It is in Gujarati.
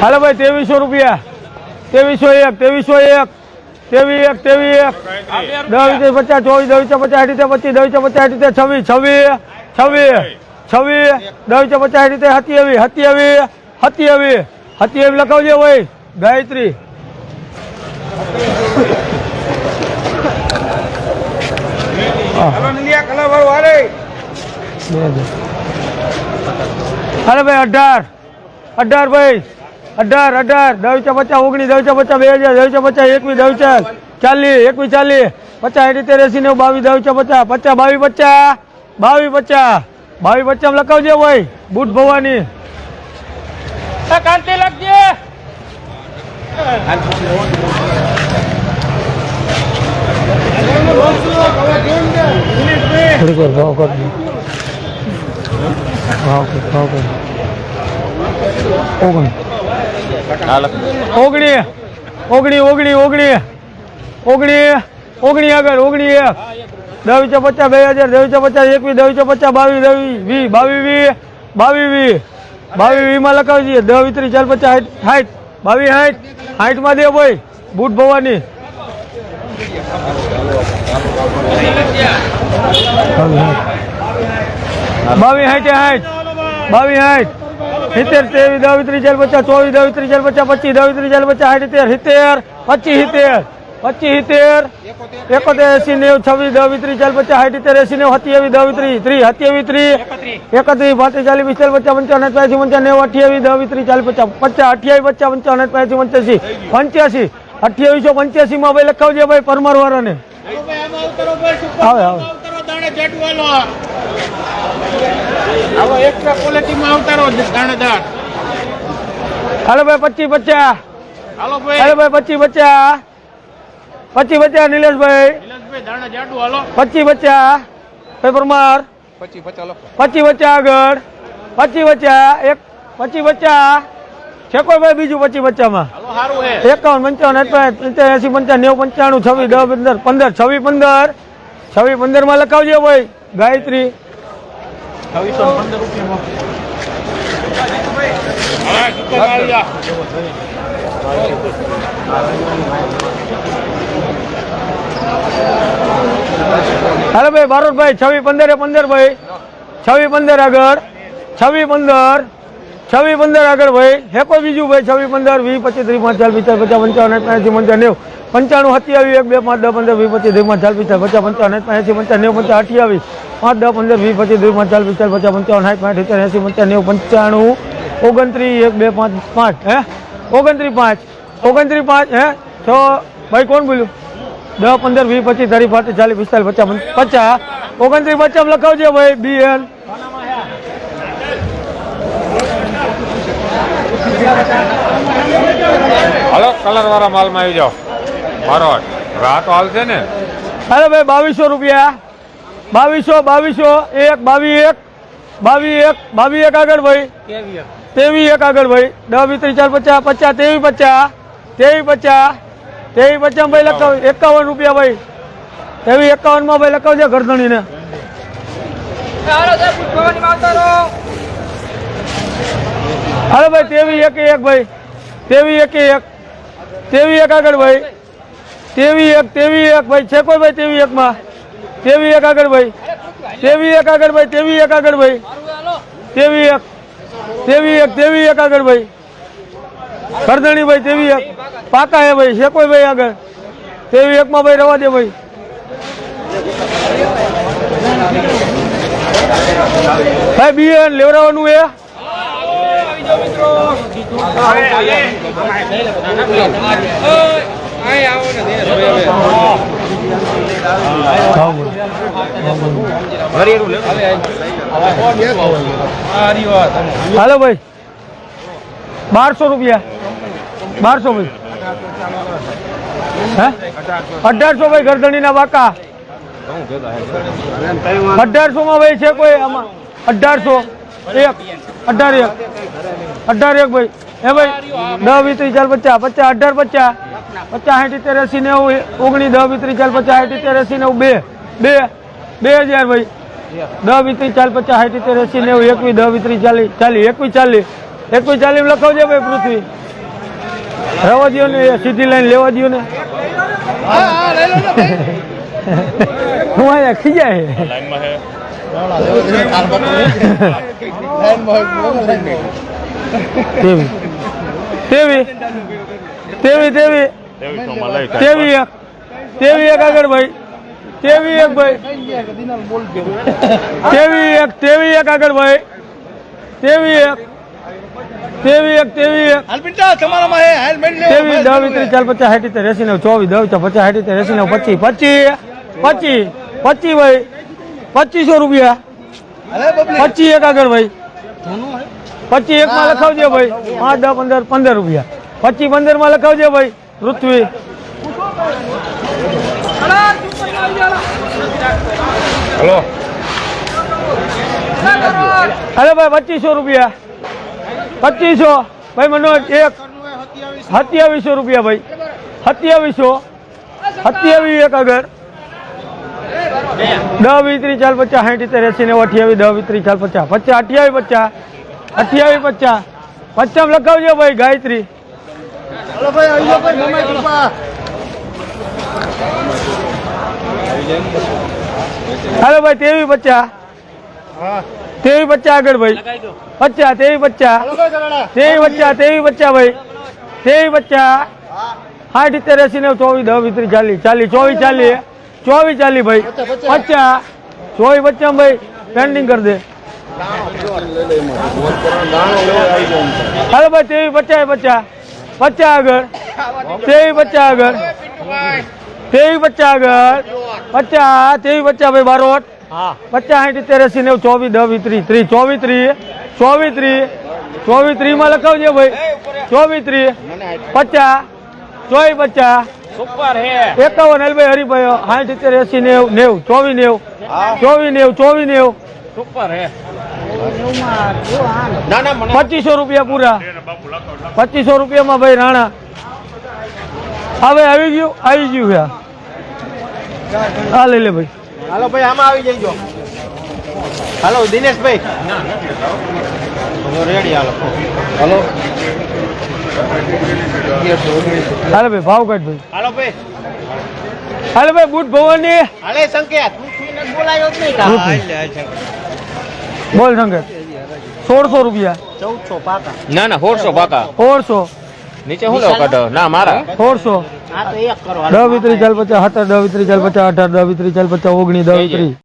હાલો ભાઈ, ત્રેવીસો રૂપિયા. ત્રેવીસો એક ત્રેવીસો એક તેવી એક તેવી એક. દસ વીસ પચાસ, ચોવીસ, દસ વીસ પચાસ રીતે પચીસ, દસ વીસ પચાસ રીતે છવ્વીસ છવ્વીસ છવ્વીસ છવ્વીસ, દસ વીસ પચાસ રીતે સત્યાવીસ સત્યાવીસ સત્યાવીસ સત્યાવીસ લખાવજો ભાઈ. ગાયત્રી. અરે ભાઈ, અઢાર. અઢાર ભાઈ. અઢાર અઢાર દસ પચાસ ઓગણીસ દસ પચાસ બે હજાર દસ પચાસ એકવીસ દસ ચાલીસ એકવીસ ચાલીસ પચાસ એટી તેરેસી નેવું બાવીસ દસ પચાસ પચાસ બાવીસ પચાસ બાવીસ પચાસ બાવીસ પચાસ લખાવજે ભાઈ બુટ ભવાની. કાંતિ લખજે. થોડીક વાર ભાવ કરજો. ભાવ કર ભાવ કર. ઓગણ. ઓગણી ઓગણી ઓગણી ઓગણી ઓગણી ઓગણી આગળ ઓગણી એક દવી ચો પચાસ, બે હજાર દવી ચો પચાસ, એકવીસ દવી ચો પચાસ, બાવીસ દવી વી બાવીસ વી બાવીસ વી બાવીસ વીમાં લખાવી દઈએ વીસ, ત્રીસ, ચાર, પચાસ, હાઈટ બાવીસ સાઠ સાઠમાં દે ભાઈ, બુટ ભવાની. બાવીસ, હાઈટે સાઠ બાવીસ સાઠ સિત્તેર ત્રેવીસ દાવી ત્રીસ ચાર પચાસ ચોવીસ દાવી ત્રીસ ચાર પચાસ પચીસ દાવી ત્રીસ ચાર પચાસ સાઠ સિત્તેર સિત્તેર પચીસ સિત્તેર પચીસ સિત્તેર એકોતેર એસી નેવું છવ્વીસ દસ ત્રીસ ચાર પચાસ સાઠ સિત્તેર એસી નેવું સત્યાવીસ દસ ત્રીસ ત્રીસ સત્યાવીસ ત્રીસ એકત્રીસ પાંત્રીસ ચાલીસ પિસ્તાલીસ પચાસ પંચાવન પાસી પંચાવન નેવું અઠ્યાવીસ દસ ત્રીસ ચાલીસ પચાસ પચાસ અઠ્યાવીસ પચાસ પંચાવન પાસી પંચ્યાસી પંચ્યાસી અઠ્યાવીસો પંચ્યાસી માં ભાઈ લખાવજે ભાઈ પરમાર વાળાને. આવે આવે. આવો એક્સ્ટ્રા ક્વોલિટીમાં આવતારો દાણેદાર હાલો ભાઈ પચીસ પચાસ હાલો હાલો ભાઈ ભાઈ પચીસ પચાસ પચીસ પચાસ નિલેશભાઈ. નિલેશભાઈ દાણા જાડું હાલો પચીસ પચાસ ભાઈ પરમાર. પચી પચાસ પચીસ પચાસ આગળ. પચીસ પચાસ એક પચીસ પચાસ છે કોઈ ભાઈ બીજું પચીસ બચ્ચામાં હાલો સારું હે. એકાવન પંચાવન એસી પંચાવન નેવું પંચાણું છવ્વીસ દસ પંદર પંદર છવ્વીસ પંદર. છવ્વીસ પંદરમાં લખાવજો ભાઈ, ગાયત્રી. પંદર હાલો ભાઈ, બારોટભાઈ છવ્વી પંદરે પંદર ભાઈ. છવ્વી પંદર આગળ, છવ્વીસ પંદર છવ્વીસ પંદર આગળ ભાઈ. હે કોઈ બીજું ભાઈ છવ્વી પંદર, વીસ, પચીસ, ત્રીસ પાંચ ચાર પિસ્તાલીસ, પચાસ, પંચાવન, એસી, પંચાવન, નેવું. પંચાણું સત્યાવીસ, એક, બે, પાંચ, દસ, પંદર, વીસ, પચીસ, ત્રીસ ચાલ પિસ્તાલીસ, પચાસ, પંચાવન એસી, પંચાવન, નેવું, પંચાવન, અઠ્યાવીસ, પાંચ, દસ, પંદર, વીસ, પચીસ, ત્રીસ ચાલ પિસ્તાલીસ, પચાસ, પંચાવન, સાઠ પાંચ સિત્તેર એસી, પંચાવન, નેવું, પંચાણું, ઓગણત્રીસ, એક, બે, પાંચ પાંચ, હે? ઓગણત્રીસ, પાંચ ઓગણત્રીસ, પાંચ, હે? છ, ભાઈ, કોણ બોલ્યું? દસ, પંદર, વીસ, પચીસ તારીખ પાંત્રીસ, ચાલીસ, પિસ્તાલીસ, પચાસ, પંચ- પચાસ, ઓગણત્રીસ, પચાસ લખાવજો, ભાઈ બી એલ હાલો કલર વાળા માલમાં આવી જાઓ. મારો રાત આવશે ને? અરે ભાઈ બાવીસો રૂપિયા. બાવીસો બાવીસો એક બાવી એક બાવી એક બાવી એક આગળ ભાઈ. તેવી એક આગળ ભાઈ. દસ વીસ ત્રીસ ચાર પચાસ પચાસ તેવી પચાસ તેવી પચાસ તેવી પચાસ ભાઈ લખાવ એકાવન રૂપિયા ભાઈ. તેવી એકાવનમાં ભાઈ લખાવજો ગરદણીને અરે ભાઈ તેવી એક એક ભાઈ. તેવી એક એક. તેવી એક આગળ ભાઈ. તેવી એક તેવી એક ભાઈ છે કોઈ ભાઈ તેવી એકમાં. તેવી એક આગળ ભાઈ. તેવી એક આગળ ભાઈ તેવી એક આગળ ભાઈ. તેવી એક તેવી એક તેવી એક આગળ ભાઈ. કરદણી ભાઈ તેવી એક. પાકા હે ભાઈ છે કોઈ ભાઈ આગળ. તેવી એકમાં ભાઈ રવા દે ભાઈ. ભાઈ બિયન લેવડાવવાનું એ હાલો ભાઈ. બારસો રૂપિયા. બારસો ભાઈ. હે? અઢારસો ભાઈ ગરદણીના વાકા. અઢારસો ભાઈ છે કોઈ આમાં? અઢારસો. અઢાર એક. અઢાર એક ભાઈ. હે ભાઈ? દસ, વીસ, ત્રીસ ચાર પચાસ. પચાસ, અઢાર, પચાસ. પચાસ સાઠ સિત્તેર એસી નેવું ઓગણીસ દસ વીસ ચાલ પચાસ સાઠ સિત્તેર એસી નેવું બે બે બે હજાર ભાઈ. દસ વીસ ચાલ પચાસ સાઠ સિત્તેર એસી નેવું એકવીસ દસ વીસ ત્રીસ ચાલીસ ચાલીસ એકવીસ ચાલીસ. એકવીસ ચાલીસ લખાવજો ભાઈ પૃથ્વી. રવા દો ને સીધી લાઈન લેવા દો ને. હું અહીંયા ખીજાય લાઈનમાં છે. તેવી. તેવી તેવી તેવી. તેવી એક તેવી એક આગળ ભાઈ તેવી એક ભાઈ. તેવી એક તેવી એક આગળ ભાઈ. તેવી એક તેવી એક તેવી એક. તેવી દસ વીસ ચાલ પચાસ સાઠ એસી નવ ચોવીસ દસ પચાસ સાઠ સિત્તેર એસી નવ પચીસ પચીસ પચીસ પચીસ ભાઈ. પચીસો રૂપિયા. અરે પચીસ એક આગળ ભાઈ. પચીસ એક માં લખાવજો ભાઈ. પાંચ દસ પંદર પંદર રૂપિયા. પચીસ પંદરમાં લખાવજો ભાઈ. પૃથ્વી. હલો. અરે ભાઈ પચીસો રૂપિયા. પચીસો. ભાઈ મનોજ એક. સત્યાવીસો રૂપિયા ભાઈ. સત્યાવીસો. સત્યાવીસ એક આગળ દસ વીસ ત્રીસ ચાર પચાસ સાઠ સિત્તેર એસી નેવું અઠ્યાવીસ દસ વીસ ત્રીસ ચાર પચાસ. પચાસ અઠ્યાવીસ પચાસ. અઠ્યાવીસ પચાસ. પચાસ લખાવજો ભાઈ ગાયત્રી. હલો ભાઈ આવી જાઓ ભાઈ મમ્મી કૃપા હાલો ભાઈ તેવી પચાસ હા તેવી પચાસ આગળ ભાઈ પચાસ તેવી પચાસ હલો ભાઈ કરાડા તેવી પચાસ તેવી પચાસ ભાઈ તેવી પચાસ સાઠ સિત્તેર એસી નેવું ચોવીસ દસ વીસ ત્રીસ ચાલીસ ચાલીસ ચોવીસ ચાલીસ ચોવીસ ચાલીસ ભાઈ પચાસ ચોવીસ પચાસ ભાઈ પેન્ડિંગ કરી દે હાલો ભાઈ તેવી પચાસ પચાસ પચાસ આગળ. તેવી પચાસ આગળ. તેવી પચાસ આગળ. પચાસ તેવી પચાસ ભાઈ બારોટ. પચાસ સાઠ તેરસી નેવું ચોવીસ દસ વીસ ત્રીસ ત્રીસ ચોવીસ ત્રીસ ચોવીસ ત્રીસ ચોવીસ ત્રીસમાં લખાવજે ભાઈ. ચોવીસ ત્રીસ. પચાસ ચોવીસ પચાસ એકાવન એલભાઈ હરિભાઈ સાઠ સિત્તેર એસી નેવું નેવું ચોવીસ નેવું. ચોવીસ નેવું ચોવીસ નેવું. સુપર હે. પચીસો રૂપિયા પૂરા. પચીસો રૂપિયામાં ભાઈ રાણા. હવે આવી ગયું આવી ગયું છે હા આ લઈ લે ભાઈ. હાલો ભાઈ આમાં આવી જઈજો. હાલો દિનેશભાઈ. રેડી હાલો. હાલો હાલે ભાઈ ભાવ કાઢ ભાઈ. હાલો ભાઈ. હાલે ભાઈ બુટ ભવાની. હાલે સંકેત. બોલાયો જ નહીં બોલ સંગત સોળસો રૂપિયા. ચૌદસો પાકા. ના ના સોળસો પાકા. સોળસો. નીચે શું લેવો કાઢો? ના મારા. સોળસો. આ તો એક કરો દસ વીસ ત્રીસ ચાલ પચાસ સત્તર દસ ચાલ પચાસ અઢાર દસ વીસ ચાલ પચાસ ઓગણીસ દસ વીસ ત્રીસ